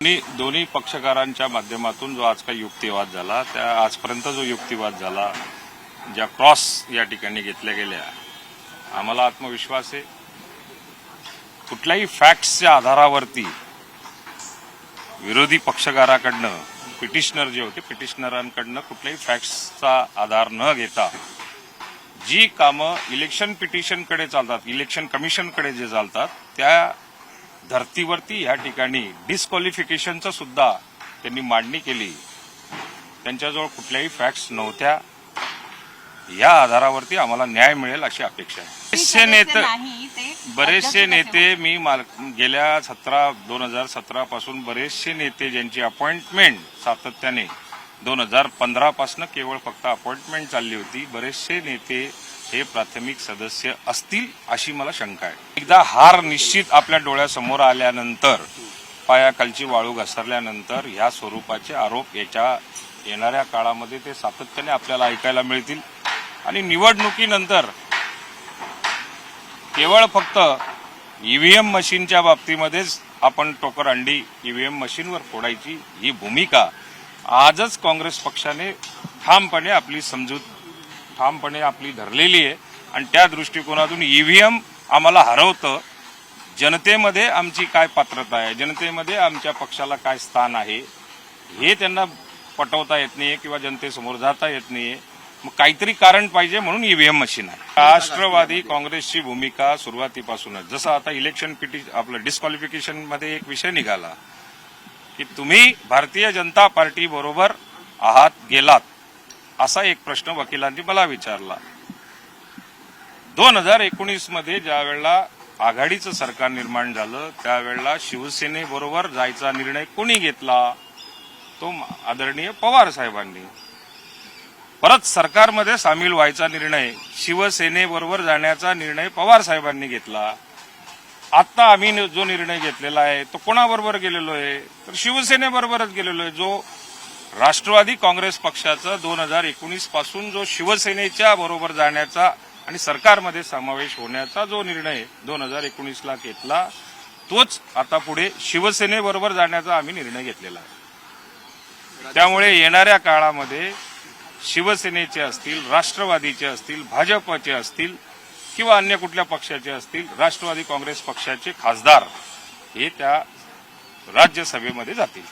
दोन्ही दोन्ही पक्षकारांच्या माध्यमातून जो आज काही युक्तिवाद झाला त्या आजपर्यंत जो युक्तिवाद झाला ज्या क्रॉस या ठिकाणी घेतल्या गेल्या आम्हाला आत्मविश्वास आहे. कुठल्याही फॅक्ट्सच्या आधारावरती विरोधी पक्षकाराकडनं पिटिशनर जे होते पिटिशनरांकडनं कुठल्याही फॅक्ट्सचा आधार न घेता जी कामं इलेक्शन पिटिशनकडे चालतात इलेक्शन कमिशनकडे जे चालतात त्या धर्तीवरती या ठिकाणी डिस्क्वालिफिकेशनचं सुद्धा त्यांनी मांडणी केली. त्यांच्याजवळ कुठल्याही फॅक्ट्स नव्हत्या. या आधारावरती आम्हाला न्याय मिळेल अशी अपेक्षा आहे. बरेचसे नेते बरेचसे नेते मी माल- गेल्या सतरा दोन हजार सतरा पासून बरेचसे नेते ज्यांची अपॉइंटमेंट सातत्याने दोन हजार पंधरा पासून केवळ फक्त अपॉइंटमेंट चालली होती बरेचसे नेते हे प्राथमिक सदस्य असतील अशी मला शंका आहे. एकदा हार निश्चित आपल्या डोळ्यासमोर आल्यानंतर पायाखालची वाळू घसरल्यानंतर ह्या स्वरूपाचे आरोप याच्या येणाऱ्या काळामध्ये ते सातत्याने आपल्याला ऐकायला मिळतील. आणि निवडणुकीनंतर केवळ फक्त ईव्हीएम मशीनच्या बाबतीमध्येच आपण टोकर अंडी ईव्हीएम मशीनवर फोडायची ही भूमिका आजच काँग्रेस पक्षाने ठामपणे आपली समजूत ठामपणे आपली धरलेली आहे. आणि त्या दृष्टिकोनातून ई व्ही एम आम्हाला हरवतं. जनतेमध्ये आमची काय पात्रता आहे? जनतेमध्ये आमच्या पक्षाला काय स्थान आहे? हे त्यांना पटवता येत नाही किंवा जनतेसमोर जाता येत नाही मग काहीतरी कारण पाहिजे म्हणून ईव्हीएम मशीन आहे. राष्ट्रवादी काँग्रेसची भूमिका सुरुवातीपासूनच. जसं आता इलेक्शन पिटी आपलं डिस्क्वालिफिकेशनमध्ये एक विषय निघाला की तुम्ही भारतीय जनता पार्टी बरोबर आहात गेलात. असा एक प्रश्न वकिलांनी मला विचारला. दोन हजार एकोणीसमध्ये ज्या वेळेला आघाडीचं सरकार निर्माण झालं त्यावेळेला शिवसेनेबरोबर जायचा निर्णय कोणी घेतला? तो आदरणीय पवार साहेबांनी. परत सरकारमध्ये सामील व्हायचा निर्णय शिवसेनेबरोबर जाण्याचा निर्णय पवार साहेबांनी घेतला. आता आम्ही जो निर्णय घेतलेला आहे तो कोणाबरोबर गेलेलो आहे? तर शिवसेनेबरोबरच गेलेलो आहे जो राष्ट्रवादी काँग्रेस पक्षाचा दोन हजार एकोणीसपासून जो शिवसेनेच्या बरोबर जाण्याचा आणि सरकारमध्ये समावेश होण्याचा जो निर्णय दोन हजार एकोणीसला घेतला तोच आता पुढे शिवसेनेबरोबर जाण्याचा आम्ही निर्णय घेतलेला आहे. त्यामुळे येणाऱ्या काळामध्ये शिवसेनेचे असतील राष्ट्रवादीचे असतील भाजपचे असतील किंवा अन्य कुठल्या पक्षाचे असतील राष्ट्रवादी काँग्रेस पक्षाचे खासदार हे त्या राज्यसभेमध्ये जातील.